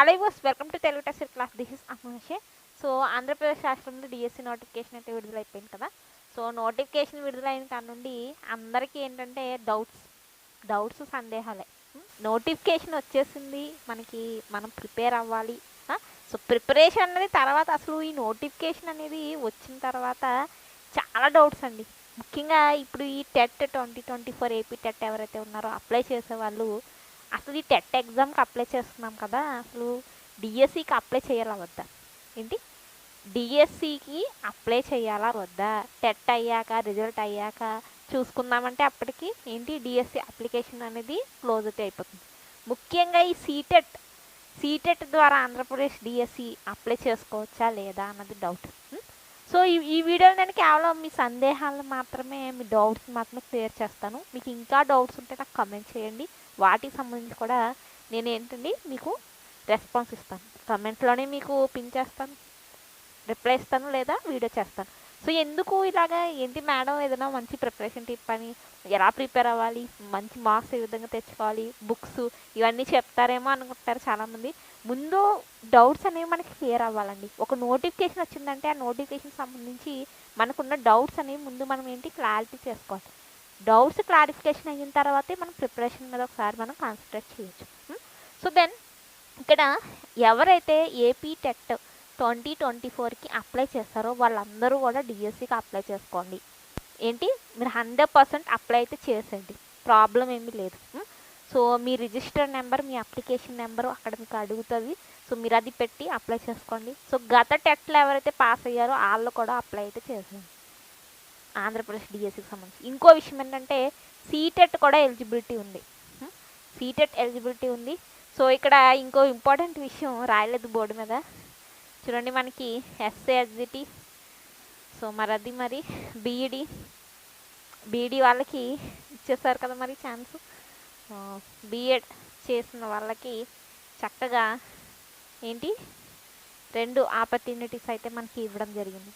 Hello was welcome to Telugu test class this is అమోషే so Andhra Pradesh రాష్ట్రంలో DSC notification అయితే విడుదలైపోయింది కదా? So notification విడుదలైన కాడ నుండి అందరికీ ఏంటంటే డౌట్స్ డౌట్స్ సందేహాలే. Hmm? నోటిఫికేషన్ వచ్చేసింది. మనకి మనం ప్రిపేర్ అవ్వాలి. సో ప్రిపరేషన్ అనేది తర్వాత అసలు ఈ నోటిఫికేషన్ అనేది వచ్చిన తర్వాత చాలా డౌట్స్ అండి. ముఖ్యంగా ఇప్పుడు ఈ TET twenty twenty four AP TET ఎవరైతే ఉన్నారో అప్లై చేసే వాళ్ళు అసలు ఈ టెట్ ఎగ్జామ్కి అప్లై చేస్తున్నాం కదా అసలు డిఎస్సికి అప్లై చేయాలా వద్దా? ఏంటి? డిఎస్సికి అప్లై చేయాలా వద్దా? టెట్ అయ్యాక రిజల్ట్ అయ్యాక చూసుకుందామంటే అప్పటికి ఏంటి? డిఎస్సి అప్లికేషన్ అనేది క్లోజ్ అయితే అయిపోతుంది. ముఖ్యంగా ఈ సీటెట్ సీటెట్ ద్వారా ఆంధ్రప్రదేశ్ డిఎస్సి అప్లై చేసుకోవచ్చా లేదా అన్నది డౌట్ సో ఈ ఈ వీడియోలో నేను కేవలం మీ సందేహాలను మాత్రమే మీ డౌట్స్ మాత్రమే క్లియర్ చేస్తాను. మీకు ఇంకా డౌట్స్ ఉంటే నాకు కమెంట్ చేయండి. వాటికి సంబంధించి కూడా నేను ఏంటండి మీకు రెస్పాన్స్ ఇస్తాను. కమెంట్లోనే మీకు పిన్ చేస్తాను రిప్లై ఇస్తాను లేదా వీడియో చేస్తాను. సో ఎందుకు ఇలాగా ఏంటి మేడం ఏదైనా మంచి ప్రిపరేషన్ టిప్ అని ఎలా ప్రిపేర్ అవ్వాలి మంచి మార్క్స్ ఏ విధంగా తెచ్చుకోవాలి బుక్స్ ఇవన్నీ చెప్తారేమో అనుకుంటారు చాలామంది. ముందు డౌట్స్ అనేవి మనకి క్లియర్ అవ్వాలండి. ఒక నోటిఫికేషన్ వచ్చిందంటే ఆ నోటిఫికేషన్ సంబంధించి మనకున్న డౌట్స్ అనేవి ముందు మనం ఏంటి క్లారిటీ చేసుకోవాలి. డౌట్స్ క్లారిఫికేషన్ అయిన తర్వాతే మనం ప్రిపరేషన్ మీద ఒకసారి మనం కాన్సన్ట్రేట్ చేయొచ్చు. Hmm? సో దెన్ ఇక్కడ ఎవరైతే ఏపీ టెట్ ట్వంటీ ట్వంటీ ఫోర్కి అప్లై చేస్తారో వాళ్ళందరూ కూడా డిఎస్సికి అప్లై చేసుకోండి. ఏంటి? మీరు హండ్రెడ్ పర్సెంట్ అప్లై అయితే చేసేయండి. ప్రాబ్లం ఏమీ లేదు. Hmm? సో మీ రిజిస్టర్ నెంబర్ మీ అప్లికేషన్ నెంబర్ అక్కడ మీకు అడుగుతుంది. సో మీరు అది పెట్టి అప్లై చేసుకోండి. సో గత టెట్లో ఎవరైతే పాస్ అయ్యారో వాళ్ళు కూడా అప్లై అయితే చేసేయండి. ఆంధ్రప్రదేశ్ డిఎస్సికి సంబంధించి. ఇంకో విషయం ఏంటంటే సీటెట్ కూడా ఎలిజిబిలిటీ ఉంది. సీటెట్ ఎలిజిబిలిటీ ఉంది. సో ఇక్కడ ఇంకో ఇంపార్టెంట్ విషయం రాయలేదు బోర్డు మీద. చూడండి మనకి ఎస్ఏ ఎస్జిటి సో మరి అది మరి బీఈడి బీఈడి వాళ్ళకి ఇచ్చేసారు కదా మరి ఛాన్స్ బీఎడ్ చేసిన వాళ్ళకి చక్కగా ఏంటి? రెండు ఆపర్చునిటీస్ అయితే మనకి ఇవ్వడం జరిగింది.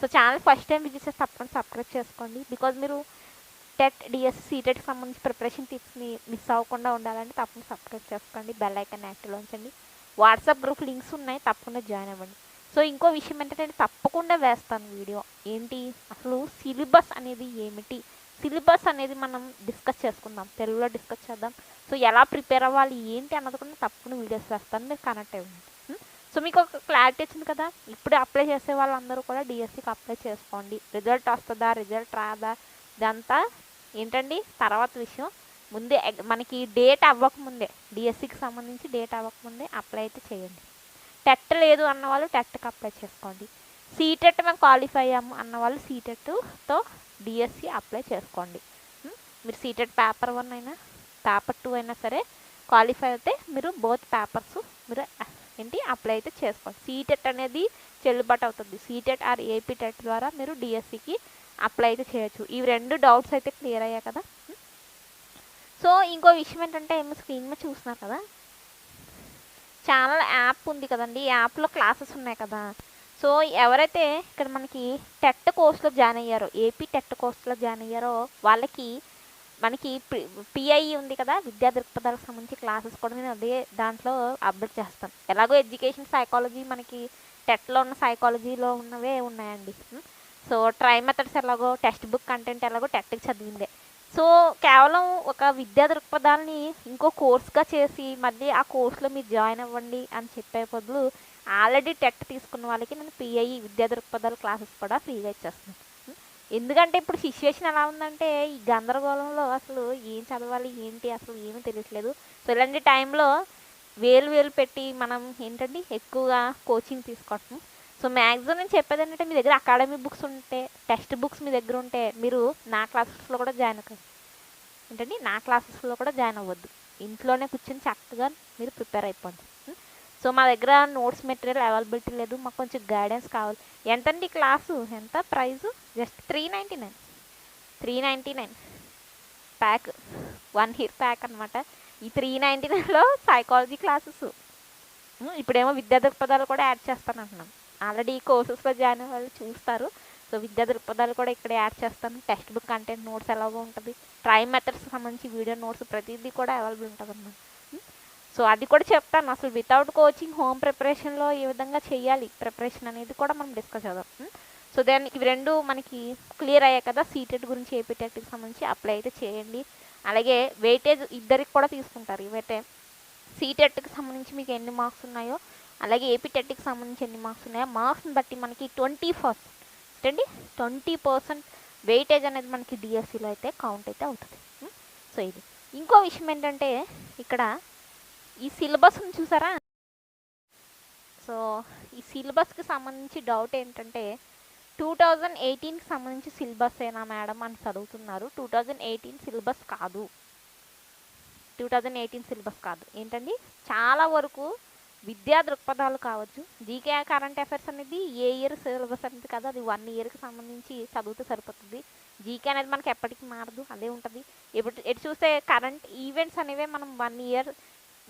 So channel first time visit చేసి తప్పకుండా సబ్స్క్రైబ్ చేసుకోండి. బికాజ్ మీరు టెట్ డిఎస్ సీటెట్కి సంబంధించి ప్రిపరేషన్ టిప్స్ని మిస్ అవ్వకుండా ఉండాలంటే తప్పకుండా సబ్స్క్రైబ్ చేసుకోండి. బెల్ ఐకాన్ యాక్టివ్లో ఉంచండి. వాట్సాప్ గ్రూప్ లింక్స్ ఉన్నాయి తప్పకుండా జాయిన్ అవ్వండి. సో ఇంకో విషయం ఏంటంటే నేను తప్పకుండా వేస్తాను వీడియో. ఏంటి? అసలు సిలబస్ అనేది ఏమిటి? సిలబస్ అనేది మనం డిస్కస్ చేసుకుందాం. తెలుగులో డిస్కస్ చేద్దాం. సో ఎలా ప్రిపేర్ అవ్వాలి? ఏంటి అన్నది కూడా తప్పకుండా వీడియోస్ వేస్తాను. మీరు కనెక్ట్ అవ్వండి సో మీకు ఒక క్లారిటీ వచ్చింది కదా? ఇప్పుడు అప్లై చేసే వాళ్ళందరూ కూడా డిఎస్సికి అప్లై చేసుకోండి. రిజల్ట్ వస్తుందా? రిజల్ట్ రాదా? ఇదంతా ఏంటండి? తర్వాత విషయం. ముందే మనకి డేట్ అవ్వకముందే డిఎస్సికి సంబంధించి డేట్ అవ్వకముందే అప్లై అయితే చేయండి. టెట్ లేదు అన్న వాళ్ళు టెట్కి అప్లై చేసుకోండి సీటెట్ మేము క్వాలిఫై అయ్యాము అన్న వాళ్ళు సీటెట్తో డిఎస్సి అప్లై చేసుకోండి. మీరు సీటెట్ పేపర్ వన్ అయినా పేపర్ టూ అయినా సరే క్వాలిఫై అయితే మీరు బోత్ పేపర్స్ మీరు ఏంటి? అప్లై అయితే చేసుకోండి. సీటెట్ అనేది చెల్లుబాటు అవుతుంది. సీటెట్ ఆర్ ఏపీటెట్ ద్వారా మీరు డిఎస్సికి అప్లై అయితే చేయొచ్చు. ఇవి రెండు డౌట్స్ అయితే క్లియర్ అయ్యాయి కదా? సో ఇంకో విషయం ఏంటంటే ఏమో స్క్రీన్ మీద చూస్తున్నారు కదా? ఛానల్ యాప్ ఉంది కదండి. ఈ యాప్లో క్లాసెస్ ఉన్నాయి కదా? సో ఎవరైతే ఇక్కడ మనకి టెట్ కోర్స్లో జాయిన్ అయ్యారో ఏపీ టెట్ కోర్స్లో జాయిన్ అయ్యారో వాళ్ళకి మనకి పిఐ ఉంది కదా విద్యా దృక్పథాలకు సంబంధించి క్లాసెస్ కూడా నేను అదే దాంట్లో అప్డేట్ చేస్తాను. ఎలాగో ఎడ్యుకేషన్ సైకాలజీ మనకి టెట్లో ఉన్న సైకాలజీలో ఉన్నవే ఉన్నాయండి. సో ట్రై మెథడ్స్ ఎలాగో టెక్స్ట్ బుక్ కంటెంట్ ఎలాగో టెట్కి చదివిందే. సో కేవలం ఒక విద్యా దృక్పథాలని ఇంకో కోర్స్గా చేసి మళ్ళీ ఆ కోర్సులో మీరు జాయిన్ అవ్వండి అని చెప్పే బదులు ఆల్రెడీ టెట్ తీసుకున్న వాళ్ళకి నేను పిఐ విద్యా దృక్పథాల క్లాసెస్ కూడా ఫ్రీగా ఇచ్చేస్తున్నాను. ఎందుకంటే ఇప్పుడు సిచ్యువేషన్ ఎలా ఉందంటే ఈ గందరగోళంలో అసలు ఏం చదవాలి ఏంటి అసలు ఏమీ తెలియట్లేదు. సో ఇలాంటి టైంలో వేలు వేలు పెట్టి మనం ఏంటండి ఎక్కువగా కోచింగ్ తీసుకోవటం. సో మ్యాక్సిమం నేను చెప్పేది ఏంటంటే మీ దగ్గర అకాడమీ బుక్స్ ఉంటే టెక్స్ట్ బుక్స్ మీ దగ్గర ఉంటే మీరు నా క్లాసెస్లో కూడా జాయిన్ అవ్వండి ఏంటండి నా క్లాసెస్లో కూడా జాయిన్ అవ్వద్దు. ఇంట్లోనే కూర్చొని చక్కగా మీరు ప్రిపేర్ అయిపోండి. సో మా దగ్గర నోట్స్ మెటీరియల్ అవైలబిలిటీ లేదు మాకు కొంచెం గైడెన్స్ కావాలి. ఎంతండి క్లాసు? ఎంత price just three ninety nine three ninety nine pack one year pack అనమాట ఈ త్రీ నైంటీ నైన్లో సైకాలజీ క్లాసెస్ ఇప్పుడేమో విద్యా దృక్పథాలు కూడా యాడ్ చేస్తాను అంటున్నాను ఆల్రెడీ ఈ కోర్సెస్లో జాయిన్ అయ్యే వాళ్ళు చూస్తారు. సో విద్యా దృక్పథాలు కూడా ఇక్కడ యాడ్ చేస్తాను. టెక్స్ట్ బుక్ కంటెంట్ నోట్స్ ఎలాగో ఉంటుంది ట్రై మెథడ్స్ సంబంధించి వీడియో నోట్స్ ప్రతిదీ కూడా అవైలబుల్ ఉంటుంది అన్నమాట సో అది కూడా చెప్తాను. అసలు వితౌట్ కోచింగ్ హోమ్ ప్రిపరేషన్లో ఏ విధంగా చేయాలి? ప్రిపరేషన్ అనేది కూడా మనం డిస్కస్ చేద్దాం. సో దెన్ ఇవి రెండు మనకి క్లియర్ అయ్యాయి కదా? సీటెట్ గురించి ఏపీటెట్కి సంబంధించి అప్లై అయితే చేయండి. అలాగే వెయిటేజ్ ఇద్దరికి కూడా తీసుకుంటారు. ఇవైతే సీటెట్కి సంబంధించి మీకు ఎన్ని మార్క్స్ ఉన్నాయో అలాగే ఏపీటెట్కి సంబంధించి ఎన్ని మార్క్స్ ఉన్నాయో మార్క్స్ని బట్టి మనకి ట్వంటీ పర్సెంట్ అండి ట్వంటీ పర్సెంట్ వెయిటేజ్ అనేది మనకి డిఎస్సిలో అయితే కౌంట్ అయితే అవుతుంది. సో ఇది. ఇంకో విషయం ఏంటంటే ఇక్కడ ఈ సిలబస్ని చూసారా? సో ఈ సిలబస్కి సంబంధించి డౌట్ ఏంటంటే టూ థౌజండ్ ఎయిటీన్కి సంబంధించి సిలబస్ ఏనా మేడం అని చదువుతున్నారు టూ థౌజండ్ ఎయిటీన్ సిలబస్ కాదు. టూ థౌజండ్ ఎయిటీన్ సిలబస్ కాదు. ఏంటండి? చాలా వరకు విద్యా దృక్పథాలు కావచ్చు. జీకే కరెంట్ అఫైర్స్ అనేది ఏ ఇయర్ సిలబస్ అనేది కదా. అది వన్ ఇయర్కి సంబంధించి చదివితే సరిపోతుంది. జీకే అనేది మనకి ఎప్పటికీ మారదు. అదే ఉంటుంది. ఇప్పుడు ఎటు చూస్తే కరెంట్ ఈవెంట్స్ అనేవి మనం వన్ ఇయర్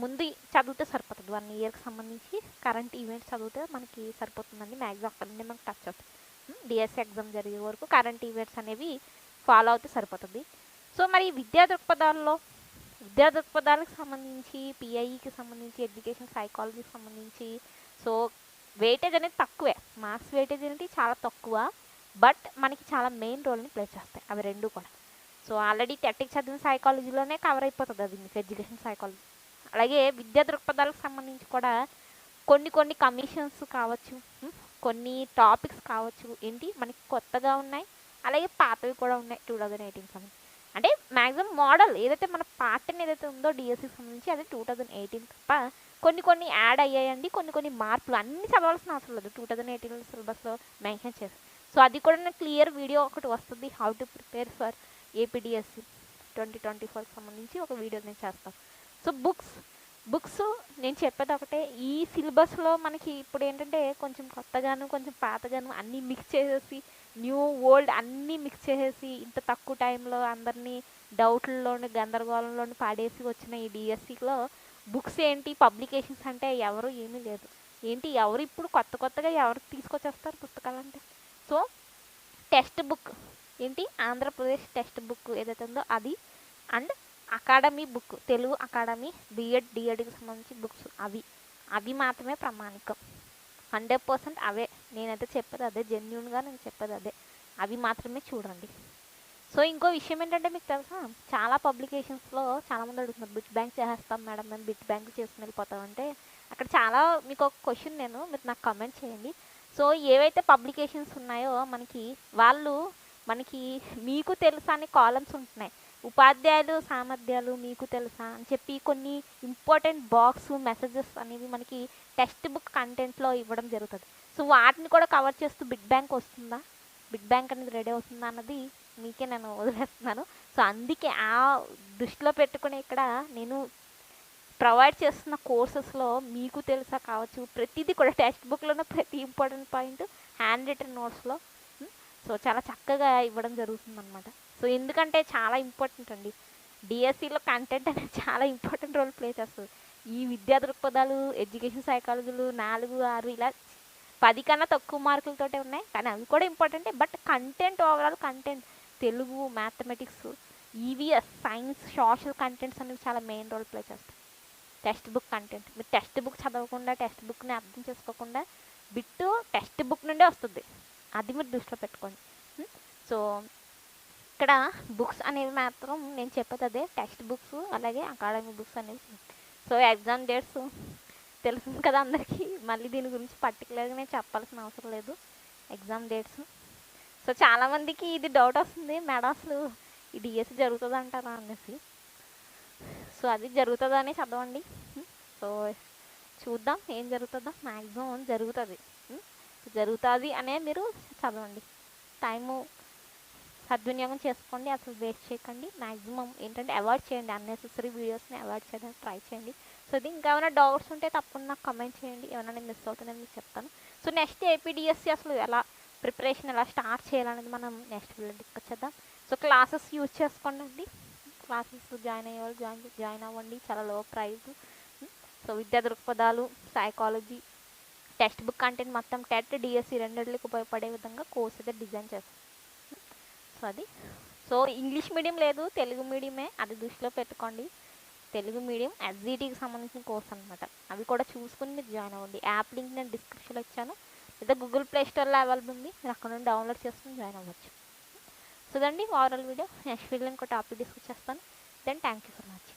ముందు చదివితే సరిపోతుంది. వన్ ఇయర్కి సంబంధించి కరెంట్ ఈవెంట్స్ చదివితే మనకి సరిపోతుందండి మ్యాక్సిమం అక్కడ నుండి మనకు టచ్ అవుతుంది. డిఎస్సి ఎగ్జామ్ జరిగే వరకు కరెంట్ ఈవెంట్స్ అనేవి ఫాలో అవుతే సరిపోతుంది. సో మరి విద్యా దృక్పథాల్లో విద్యా దృక్పథాలకు సంబంధించి పిఐఈకి సంబంధించి ఎడ్యుకేషన్ సైకాలజీకి సంబంధించి సో వెయిటేజ్ అనేది తక్కువే. మార్క్స్ వెయిటేజ్ అనేది చాలా తక్కువ. బట్ మనకి చాలా మెయిన్ రోల్ని ప్లే చేస్తాయి. అవి రెండు కూడా. సో ఆల్రెడీ టెట్కి చదివిన సైకాలజీలోనే కవర్ అయిపోతుంది అది మీకు ఎడ్యుకేషన్ సైకాలజీ. అలాగే విద్యా దృక్పథాలకు సంబంధించి కూడా కొన్ని కొన్ని కమిషన్స్ కావచ్చు కొన్ని టాపిక్స్ కావచ్చు. ఏంటి? మనకి కొత్తగా ఉన్నాయి. అలాగే పాతవి కూడా ఉన్నాయి టూ థౌజండ్ ఎయిటీన్ సంబంధించి. అంటే మ్యాక్సిమం మోడల్ ఏదైతే మన పార్టీని ఏదైతే ఉందో డిఎస్సికి సంబంధించి అది టూ థౌజండ్ ఎయిటీన్ తప్ప కొన్ని కొన్ని యాడ్ అయ్యాయండి. కొన్ని కొన్ని మార్పులు అన్నీ చదవాల్సిన అవసరం లేదు. టూ థౌజండ్ ఎయిటీన్ సిలబస్లో మెన్షన్ చేసి సో అది కూడా నాకు క్లియర్ వీడియో ఒకటి వస్తుంది. How to prepare for APDSC twenty twenty ఫోర్కి సంబంధించి ఒక వీడియో నేను చేస్తాను. సో బుక్స్ బుక్స్ నేను చెప్పేది ఒకటే ఈ సిలబస్లో మనకి ఇప్పుడు ఏంటంటే కొంచెం కొత్తగాను కొంచెం పాతగాను అన్నీ మిక్స్ చేసేసి న్యూ ఓల్డ్ అన్నీ మిక్స్ చేసేసి ఇంత తక్కువ టైంలో అందరినీ డౌట్లలోని గందరగోళంలోని పాడేసి వచ్చిన ఈ డిఎస్సిలో బుక్స్ ఏంటి పబ్లికేషన్స్ అంటే ఎవరు ఏమీ లేదు. ఏంటి ఎవరు ఇప్పుడు కొత్త కొత్తగా ఎవరు తీసుకొచ్చేస్తారు పుస్తకాలు అంటే సో టెక్స్ట్ బుక్. ఏంటి ఆంధ్రప్రదేశ్ టెక్స్ట్ బుక్ ఏదైతే ఉందో అది. And academy book Telugu academy B Ed డిఎడ్కి సంబంధించి బుక్స్ అవి. అవి మాత్రమే ప్రామాణికం. హండ్రెడ్ పర్సెంట్ అవే. నేనైతే చెప్పేది అదే. జెన్యున్గా నేను చెప్పేది అదే. అవి మాత్రమే చూడండి. సో ఇంకో విషయం ఏంటంటే మీకు తెలుసా? చాలా పబ్లికేషన్స్లో చాలామంది అడుగుతున్నారు బిట్ బ్యాంక్ చేసేస్తాం మేడం మేము బిట్ బ్యాంక్ చేసుకుని వెళ్ళిపోతామంటే అక్కడ చాలా మీకు ఒక క్వశ్చన్ నేను మీరు నాకు కమెంట్ చేయండి. సో ఏవైతే పబ్లికేషన్స్ ఉన్నాయో మనకి వాళ్ళు మనకి మీకు తెలుసా అని కాలమ్స్ ఉంటున్నాయి. ఉపాధ్యాయులు సామర్థ్యాలు మీకు తెలుసా? అని చెప్పి కొన్ని ఇంపార్టెంట్ బాక్స్ మెసేజెస్ అనేవి మనకి టెక్స్ట్ బుక్ కంటెంట్లో ఇవ్వడం జరుగుతుంది. సో వాటిని కూడా కవర్ చేస్తూ బిగ్ బ్యాంక్ వస్తుందా? బిగ్ బ్యాంక్ అనేది రెడీ అవుతుందా అన్నది మీకే నేను వదిలేస్తున్నాను. సో అందుకే ఆ దృష్టిలో పెట్టుకుని ఇక్కడ నేను ప్రొవైడ్ చేస్తున్న కోర్సెస్లో మీకు తెలుసా కావచ్చు ప్రతిదీ కూడా టెక్స్ట్ బుక్లోనే ప్రతి ఇంపార్టెంట్ పాయింట్ హ్యాండ్ రిటర్న్ నోట్స్లో సో చాలా చక్కగా ఇవ్వడం జరుగుతుంది అనమాట సో ఎందుకంటే చాలా ఇంపార్టెంట్ అండి. డిఎస్సిలో కంటెంట్ అనేది చాలా ఇంపార్టెంట్ రోల్ ప్లే చేస్తుంది. ఈ విద్యా దృక్పథాలు ఎడ్యుకేషన్ సైకాలజీలు నాలుగు ఆరు ఇలా పది కన్నా తక్కువ మార్కులతోటే ఉన్నాయి. కానీ అవి కూడా ఇంపార్టెంటే. But content overall content Telugu mathematics EVS science social contents అనేవి చాలా మెయిన్ రోల్ ప్లే చేస్తాయి. టెక్స్ట్ బుక్ కంటెంట్ మీరు టెక్స్ట్ బుక్ చదవకుండా టెక్స్ట్ బుక్ని అర్థం చేసుకోకుండా బిట్టు టెక్స్ట్ బుక్ నుండే వస్తుంది. అది మీరు దృష్టిలో పెట్టుకోండి. సో ఇక్కడ బుక్స్ అనేవి మాత్రం నేను చెప్పేది అదే. టెక్స్ట్ బుక్స్ అలాగే అకాడమీ బుక్స్ అనేవి. సో ఎగ్జామ్ డేట్స్ తెలుసు కదా అందరికీ. మళ్ళీ దీని గురించి పర్టికులర్గా నేను చెప్పాల్సిన అవసరం లేదు. Exam dates. సో చాలామందికి ఇది డౌట్ వస్తుంది. మేడం అసలు ఈ డిఎస్సి జరుగుతుంది అంటారా అనేసి. సో అది జరుగుతుందని చదవండి సో చూద్దాం ఏం జరుగుతుందో. మ్యాక్సిమం జరుగుతుంది. జరుగుతుంది అనే మీరు చదవండి. టైము సద్వినియోగం చేసుకోండి అసలు వేస్ట్ చేయకండి. మ్యాక్సిమం ఏంటంటే అవాయిడ్ చేయండి అన్నెసెసరీ వీడియోస్ని అవాయిడ్ చేయడానికి ట్రై చేయండి. సో ఇది ఇంకా ఏమైనా డౌట్స్ ఉంటే తప్పకుండా నాకు కమెంట్ చేయండి. ఏమైనా నేను మిస్ అవుతుందని మీకు చెప్తాను. సో నెక్స్ట్ ఏపీడిఎస్సి అసలు ఎలా ప్రిపరేషన్ ఎలా స్టార్ట్ చేయాలనేది మనం నెక్స్ట్ వీడియో డిస్కస్ చేద్దాం. సో క్లాసెస్ యూజ్ చేసుకోండి క్లాసెస్ జాయిన్ అయ్యేవాళ్ళు జాయిన్ జాయిన్ అవ్వండి. చాలా లో ప్రైజ్ సో విద్యా దృక్పథాలు సైకాలజీ టెక్స్ట్ బుక్ కంటెంట్ మొత్తం టెట్ డిఎస్సి రెండింటికి ఉపయోగపడే విధంగా కోర్స్ అయితే డిజైన్ చేస్తాం. సో అది సో ఇంగ్లీష్ మీడియం లేదు తెలుగు మీడియమే అది దృష్టిలో పెట్టుకోండి. తెలుగు మీడియం ఎస్జీటీకి సంబంధించిన కోర్స్ అనమాట అవి కూడా చూసుకుని మీరు జాయిన్ అవ్వండి. యాప్ లింక్ నేను డిస్క్రిప్షన్లో ఇచ్చాను. లేదా గూగుల్ ప్లే స్టోర్లో అవైలబుల్ ఉంది. మీరు అక్కడ నుండి డౌన్లోడ్ చేసుకుని జాయిన్ అవ్వచ్చు. సో దండి ఓవరాల్ వీడియో. నెక్స్ట్ వీడియో ఇంకో టాపిక్ డిస్కస్ చేస్తాను. Then thank you for watching